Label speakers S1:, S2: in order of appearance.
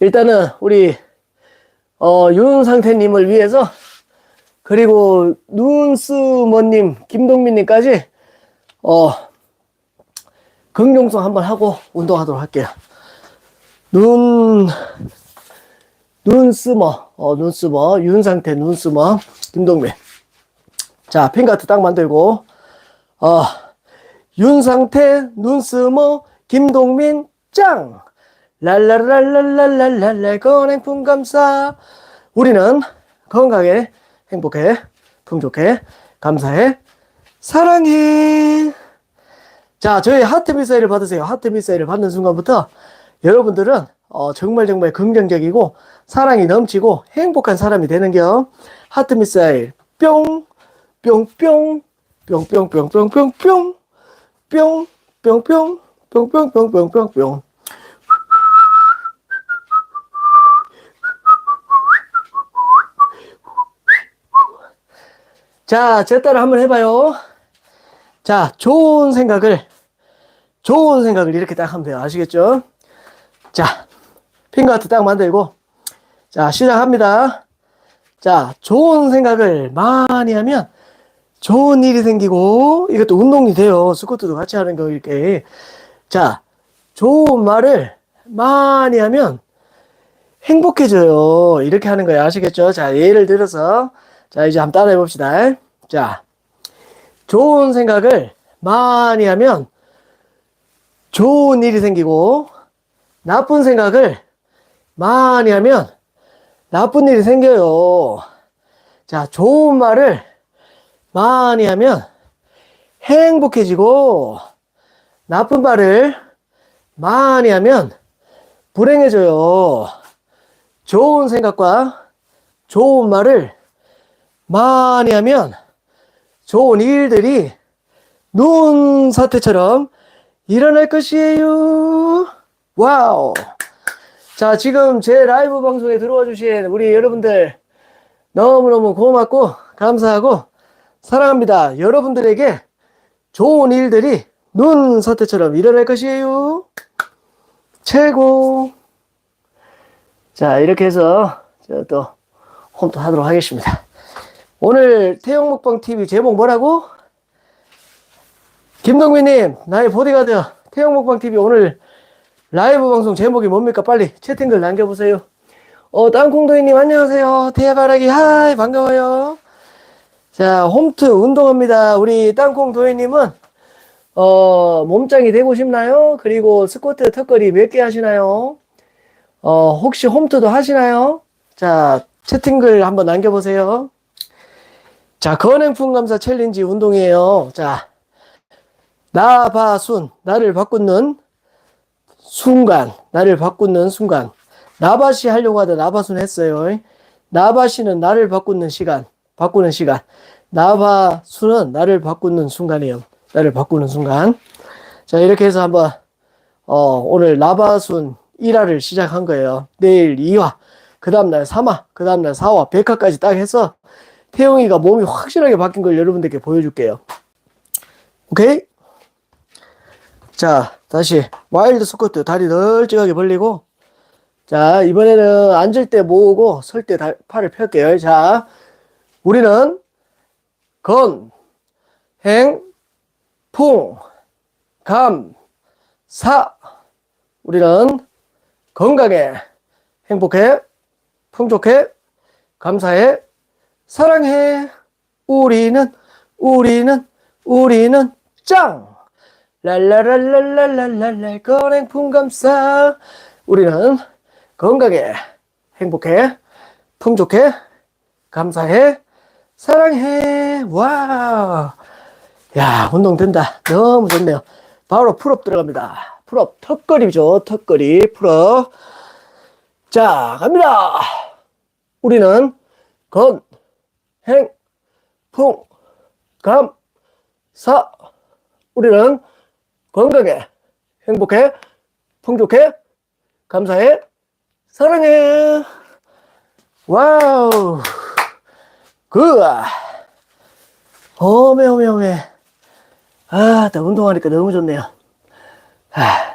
S1: 일단은 우리 어, 윤상태님을 위해서 그리고 눈스머님, 김동민님까지 어, 긍정성 한번 하고 운동하도록 할게요. 눈, 눈스머, 어, 눈스머, 윤상태 눈스머, 김동민. 자, 핀가트 딱 만들고, 어, 윤상태, 눈스머, 김동민, 짱! 랄랄랄랄랄랄랄, 건행품 감사. 우리는 건강해, 행복해, 풍족해, 감사해, 사랑해. 자, 저희 하트 미사일을 받으세요. 하트 미사일을 받는 순간부터 여러분들은 어, 정말 정말 긍정적이고 사랑이 넘치고 행복한 사람이 되는겨. 하트 미사일 뿅, 뿅뿅, 뿅뿅뿅뿅뿅뿅, 뿅, 뿅뿅, 뿅뿅뿅뿅뿅 자, 제 따라 한번 해봐요. 자, 좋은 생각을, 좋은 생각을 이렇게 딱 하면 돼요. 아시겠죠? 자, 핑거하트 딱 만들고, 자, 시작합니다. 자, 좋은 생각을 많이 하면 좋은 일이 생기고, 이것도 운동이 돼요. 스쿼트도 같이 하는 거, 이렇게. 자, 좋은 말을 많이 하면 행복해져요. 이렇게 하는 거예요. 아시겠죠? 자, 예를 들어서, 자, 이제 한번 따라해 봅시다. 자, 좋은 생각을 많이 하면 좋은 일이 생기고, 나쁜 생각을 많이 하면 나쁜 일이 생겨요. 자, 좋은 말을 많이 하면 행복해지고, 나쁜 말을 많이 하면 불행해져요. 좋은 생각과 좋은 말을 많이 하면 좋은 일들이 눈 사태처럼 일어날 것이에요. 와우. 자, 지금 제 라이브 방송에 들어와 주신 우리 여러분들 너무너무 고맙고 감사하고 사랑합니다. 여러분들에게 좋은 일들이 눈 사태처럼 일어날 것이에요. 최고. 자, 이렇게 해서 제가 또 홈트 하도록 하겠습니다. 오늘 태영먹방 TV 제목 뭐라고? 김동민님, 나의 보디가드 태영먹방 TV 오늘 라이브 방송 제목이 뭡니까? 빨리 채팅글 남겨보세요. 어, 땅콩도이님 안녕하세요. 태야바라기 하이 반가워요. 자, 홈트 운동합니다. 우리 땅콩도이님은 어, 몸짱이 되고 싶나요? 그리고 스쿼트 턱걸이 몇 개 하시나요? 어, 혹시 홈트도 하시나요? 자, 채팅글 한번 남겨보세요. 자, 건행품 감사 챌린지 운동이에요. 자, 나바순, 나를 바꾸는 순간, 나를 바꾸는 순간. 나바시 하려고 하다 나바순 했어요. 나바시는 나를 바꾸는 시간, 바꾸는 시간. 나바순은 나를 바꾸는 순간이에요. 나를 바꾸는 순간. 자, 이렇게 해서 한번, 어, 오늘 나바순 1화를 시작한 거예요. 내일 2화, 그 다음날 3화, 그 다음날 4화, 100화까지 딱 해서 태용이가 몸이 확실하게 바뀐 걸 여러분들께 보여줄게요. 오케이? 자, 다시 와일드 스쿼트 다리 널찍하게 벌리고 자, 이번에는 앉을 때 모으고 설 때 팔을 펼게요. 자, 우리는 건, 행, 풍, 감, 사. 우리는 건강해, 행복해, 풍족해, 감사해, 사랑해. 우리는, 우리는, 우리는 짱! 랄라랄랄랄랄랄 건행품 감사. 우리는 건강해, 행복해, 풍족해, 감사해, 사랑해. 와. 야, 운동 된다. 너무 좋네요. 바로 풀업 들어갑니다. 풀업, 턱걸이죠. 턱걸이, 풀업. 자, 갑니다. 우리는 건, 행, 풍, 감, 사. 우리는 건강해, 행복해, 풍족해, 감사해, 사랑해. 와우. 굿. 어메, 어메, 어메. 아, 나 운동하니까 너무 좋네요. 아.